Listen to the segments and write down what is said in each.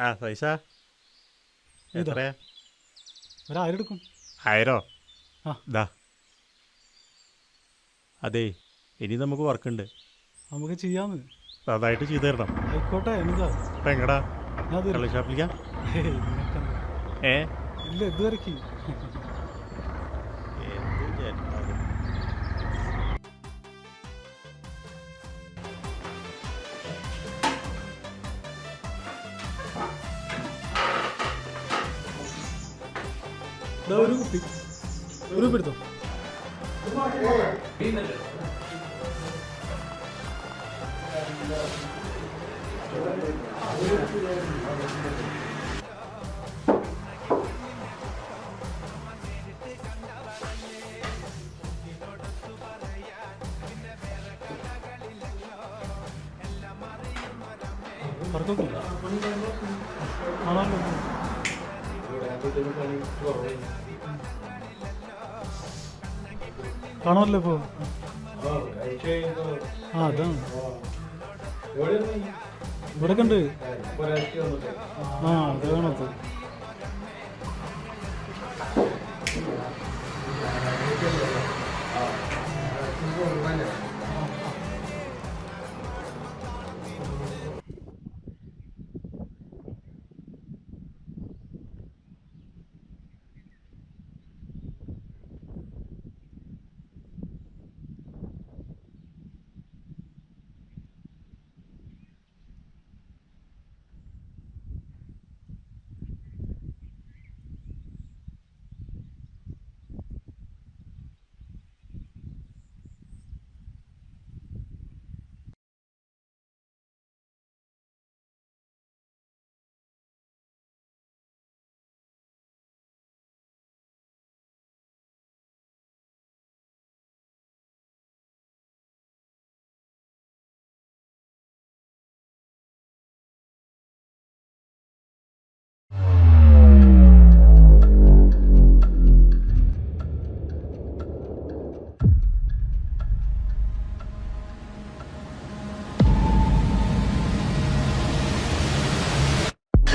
ആ പൈസ. ഇതാ. എത്രയാ? ഒരായിരം എടുക്കും. ആയിരോ? ആ. ദാ. അതെ ഇനി നമുക്ക് വർക്കുണ്ട്. നമുക്ക് ചെയ്യാന്ന്. അതായിട്ട് ചെയ്തു തരണം. ആയിക്കോട്ടെ എന്താ എങ്ങടാ? ഞാൻ തരും. കള്ളി ഷാപ്പിലേക്കാ? ഹേയ്, നിനക്കെന്താ? ഏ? ഇല്ല ഇതുവരെക്ക്. എന്ത് ഒരു കുപ്പി. ഒരു കുപ്പി എടുത്തോ? പറക്കൊക്കെ ആണല്ലോ കാണാമല്ലോ ഇപ്പോ? ആ അതാണ്. ഇവിടെ കണ്ട് ആ അത്.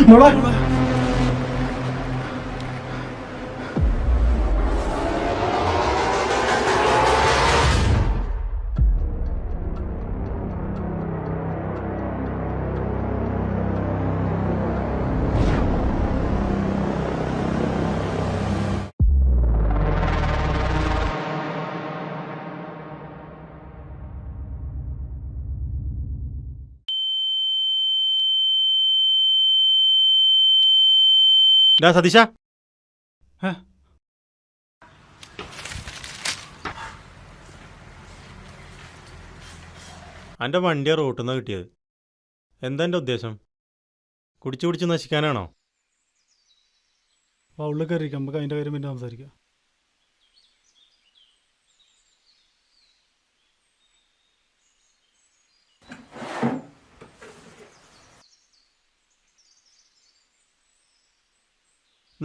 കാണത്ത് മോളെ ഡാ സതീശ? എന്റെ വണ്ടിയാ റോട്ടിൽ നിന്ന് കിട്ടിയത്. എന്താ എന്റെ ഉദ്ദേശം? കുടിച്ചു കുടിച്ച് നശിക്കാനാണോ? ഉള്ളിൽ കയറിയിരിക്കാം. നമുക്ക് അതിന്റെ കാര്യം പിന്നെ സംസാരിക്കാം.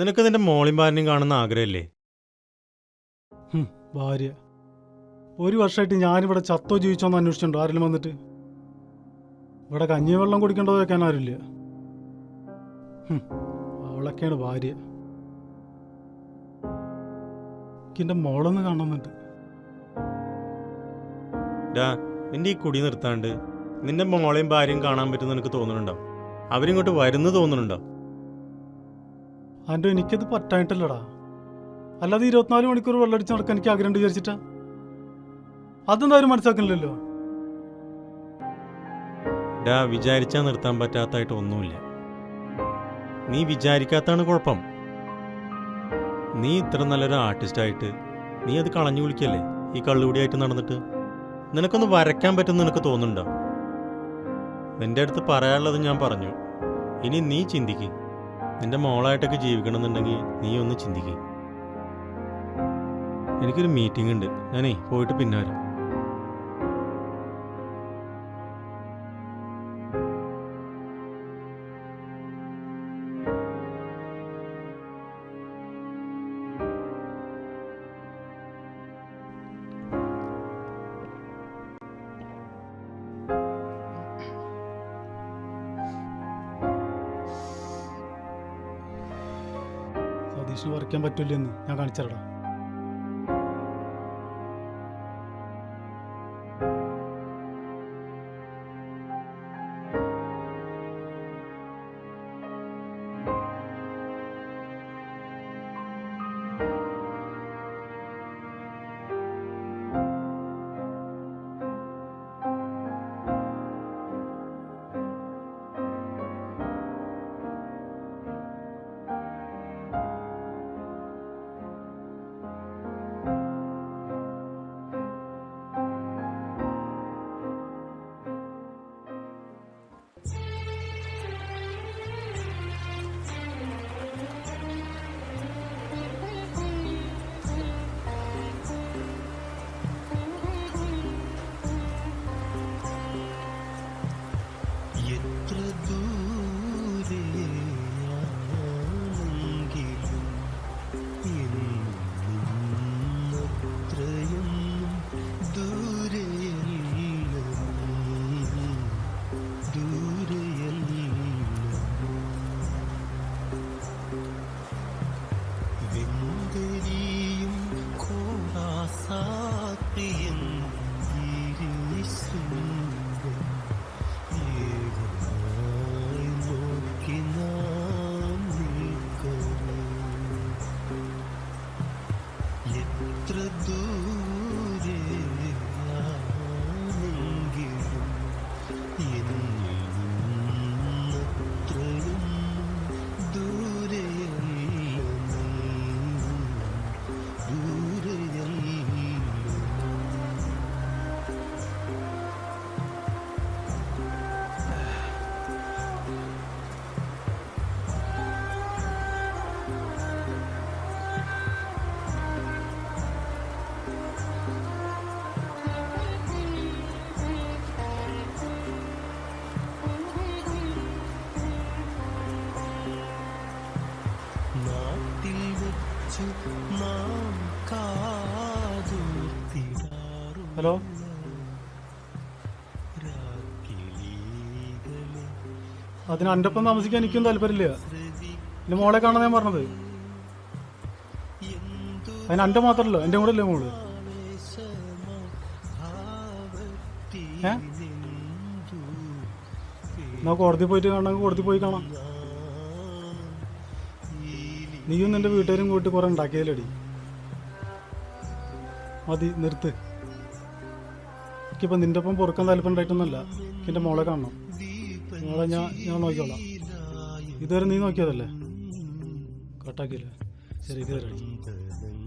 നിനക്ക് നിന്റെ മോളിയും ഭാര്യനെയും കാണുന്ന ആഗ്രഹമില്ലേ? ഭാര്യ. ഒരു വർഷമായിട്ട് ഞാനിവിടെ ചത്തോ ജീവിച്ചോന്ന് അന്വേഷിച്ചിട്ടുണ്ടോ ആരെങ്കിലും വന്നിട്ട്? ഇവിടെ കഞ്ഞി വെള്ളം കുടിക്കേണ്ടത് വെക്കാൻ ആരുമില്ല. അവളൊക്കെയാണ് ഭാര്യ. എന്റെ മോളൊന്ന് കാണുന്നുണ്ട് ഡാ നിന്റെ ഈ കുടി നിർത്താണ്ട് നിന്റെ മോളെയും ഭാര്യയും കാണാൻ പറ്റുമെന്ന് നിനക്ക് തോന്നുന്നുണ്ടോ? അവരിങ്ങോട്ട് വരുന്നു തോന്നുന്നുണ്ടോ? അതിന്റെ എനിക്കത് പറ്റായിട്ടല്ലടാ അല്ലാതെ ഇരുപത്തിനാല് മണിക്കൂർ വെള്ളടിച്ച് നടക്കാൻ എനിക്ക് ആഗ്രഹം വിചാരിച്ചിട്ടാ. അതെന്താ അവർ മനസ്സിലാക്കണില്ലല്ലോ. ഡാ വിചാരിച്ചാൽ നിർത്താൻ പറ്റാത്തായിട്ട് ഒന്നുമില്ല. നീ വിചാരിക്കാത്താണ് കുഴപ്പം. നീ ഇത്ര നല്ലൊരു ആർട്ടിസ്റ്റായിട്ട് നീ അത് കളഞ്ഞു വിളിക്കല്ലേ? ഈ കള്ളുകൂടിയായിട്ട് നടന്നിട്ട്? നിനക്കൊന്ന് വരയ്ക്കാൻ പറ്റുമെന്ന് നിനക്ക് തോന്നുന്നുണ്ടോ? നിന്റെ അടുത്ത് പറയാനുള്ളത് ഞാൻ പറഞ്ഞു. ഇനി നീ ചിന്തിക്ക്. നിന്റെ മോളായിട്ടൊക്കെ ജീവിക്കണമെന്നുണ്ടെങ്കിൽ നീ ഒന്ന് ചിന്തിക്ക്. എനിക്കൊരു മീറ്റിംഗ് ഉണ്ട്. ഞാനേ പോയിട്ട് പിന്നെ വരാം. പറിക്കാൻ പറ്റില്ലെന്ന് ഞാൻ കാണിച്ചു എത്ര ഹലോ? അതിന് എന്റെ ഒപ്പം താമസിക്കാൻ എനിക്കും താല്പര്യമില്ല. എന്റെ മോളെ കാണാൻ ഞാൻ പറഞ്ഞത്. അതിന് എന്റെ മാത്രമല്ല എന്റെ കൂടെ അല്ലേ മോൾ? ഏ? എന്നാ കോടതി പോയിട്ട് കാണാൻ കോടതി പോയി കാണാം. നീയും നിന്റെ വീട്ടുകാരും കൂട്ടി കുറെ ഉണ്ടാക്കിയാലടി മതി നിർത്ത്. എനിക്കിപ്പോൾ നിന്റെ ഒപ്പം പൊറുക്കാൻ താല്പര്യം ഉണ്ടായിട്ടൊന്നുമല്ല. എന്റെ മോളെ കാണണം. മോളെ ഞാൻ ഞാൻ നോക്കിക്കോളാം. ഇതുവരെ നീ നോക്കിയതല്ലേ? കട്ടാക്കിയില്ലേ? ശരി ഇത് തരാം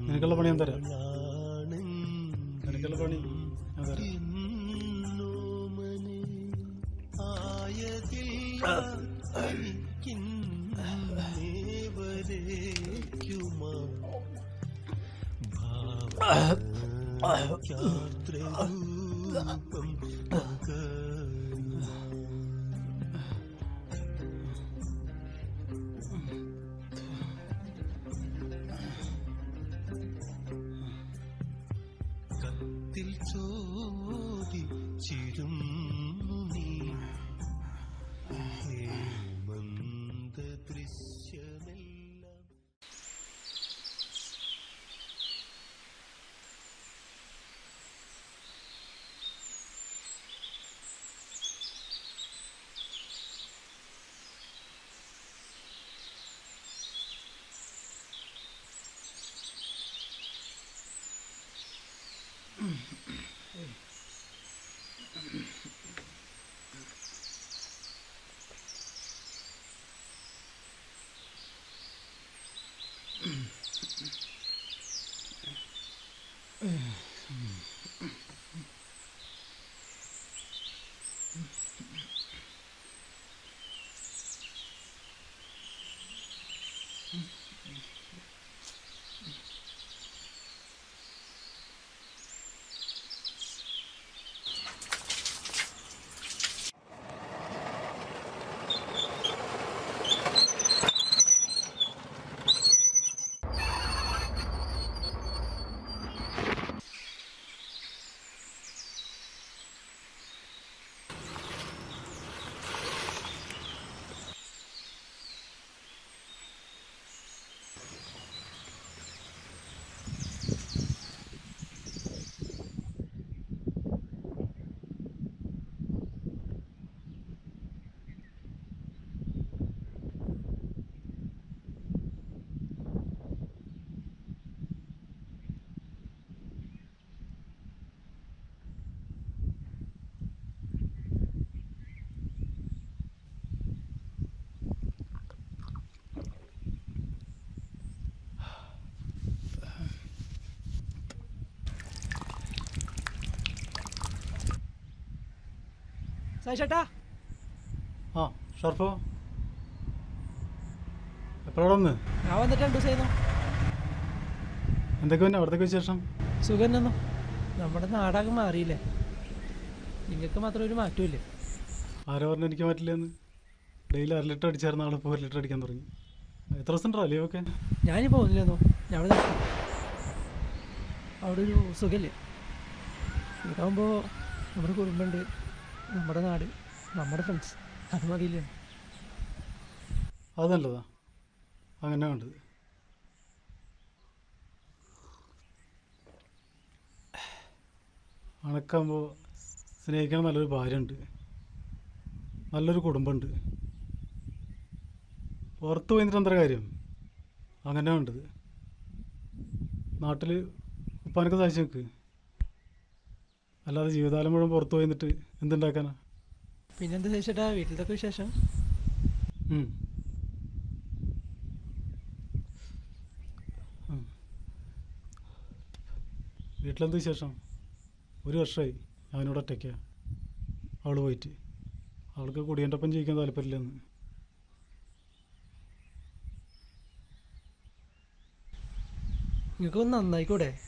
നിനക്കുള്ള പണി ഞാൻ തരാം. നിനക്കുള്ള പണി ഞാൻ തരാം. ആയതില്ല. എനിക്കിന്നേവരേക്കുമാ 嗯 സായിച്ചേട്ടാ ആ ഷർഫോ. എപ്പോഴാണ് വന്ന് ഞാൻ വന്നിട്ട് രണ്ടു ദിവസം എന്തൊക്കെ പിന്നെ അവിടത്തേക്ക് വിശേഷം? സുഖം തന്നോ. നമ്മുടെ നാടാകെ മാറിയില്ലേ? നിങ്ങൾക്ക് മാത്രം ഒരു മാറ്റമില്ലേ ആരോ പറഞ്ഞു എനിക്ക് മാറ്റില്ലെന്ന് ഡെയിലി അര ലിറ്റർ അടിച്ചായിരുന്നു. ആളിപ്പോൾ ഒരു ലിറ്റർ അടിക്കാൻ തുടങ്ങി. എത്ര ദിവസം ഉണ്ടോ ലീവൊക്കെ? ഞാനിപ്പോൾ പോകുന്നില്ലെന്നോ ഞാൻ അവിടെ അവിടെ ഒരു സുഖമില്ലേ? ഇതാകുമ്പോൾ നമ്മുടെ കുടുംബമുണ്ട്. നമ്മുടെ നാട് നമ്മുടെ ഫ്രണ്ട്സ് അത് മതിയില്ല? അത് നല്ലതാ. അങ്ങനെ വേണ്ടത് അണക്കാകുമ്പോൾ സ്നേഹിക്കാൻ നല്ലൊരു ഭാര്യ ഉണ്ട് നല്ലൊരു കുടുംബമുണ്ട്. പുറത്ത് പോയിട്ട് എന്താ കാര്യം? അങ്ങനെ വേണ്ടത് നാട്ടിൽ ഉപ്പാനൊക്കെ സാധിച്ചു നിൽക്ക് അല്ലാതെ ജീവിതകാലം മുഴുവൻ പുറത്ത് പോയി നിന്നിട്ട് എന്തുണ്ടാക്കാനാ? പിന്നെന്താ ചേച്ചേട്ടാ വീട്ടിലത്തെ വിശേഷം. വീട്ടിലെന്ത് വിശേഷം? ഒരു വർഷമായി ഞാനിവിടെ ഒറ്റയ്ക്ക. അവൾ പോയിട്ട്. അവൾക്ക് കുടിയന്റെ ഒപ്പം ജീവിക്കാൻ താല്പര്യമില്ലെന്ന്. നിങ്ങൾക്കൊന്ന് നന്നായിക്കൂടെ?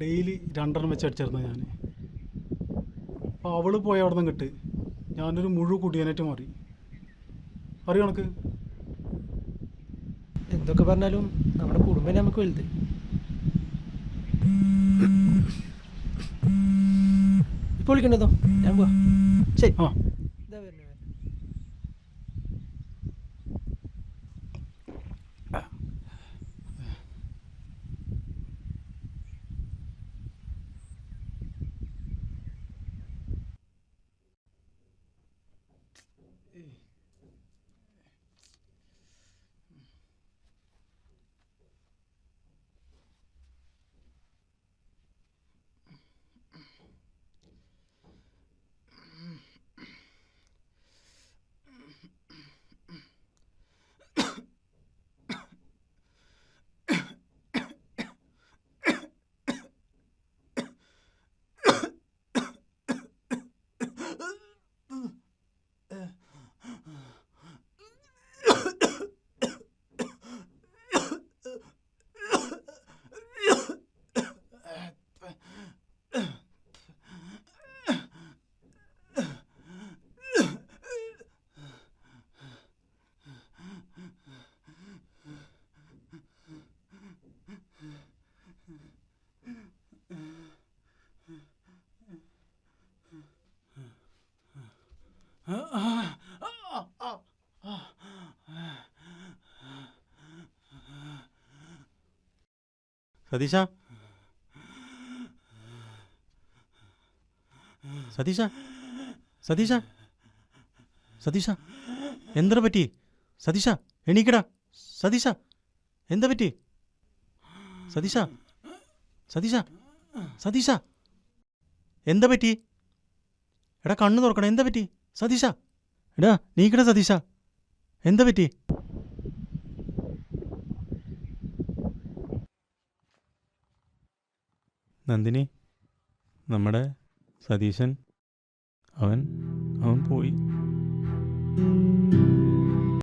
ഡെയിലി രണ്ടെണ്ണം വെച്ച് അടിച്ചിരുന്ന ഞാൻ. അപ്പോൾ അവൾ പോയി അവിടെ നിന്ന് കിട്ട് ഞാനൊരു മുഴു കുടിയനായിട്ട് മാറി. അറിയോ കണക്ക് എന്തൊക്കെ പറഞ്ഞാലും നമ്മുടെ കുടുംബം നമുക്ക് വലുത്. ഇപ്പോൾ വിളിക്കണ്ടതോ? ഞാൻ പോവാ. ശരി. ആ ഇതാ വരുന്നത് സതീശ. സതീശ. സതീശ. സതീശ. എന്താ പറ്റി? സതീശ എണീക്കടാ. സതീശ എന്താ പറ്റി? സതീശ. സതീശ. സതീശ. എന്താ പറ്റി? എടാ കണ്ണു തുറക്കണം എന്താ പറ്റി? സതീശ എടാ നീക്കട സതീശ. എന്താ പറ്റി? നന്ദിനി നമ്മുടെ സതീശൻ അവൻ അവൻ പോയി.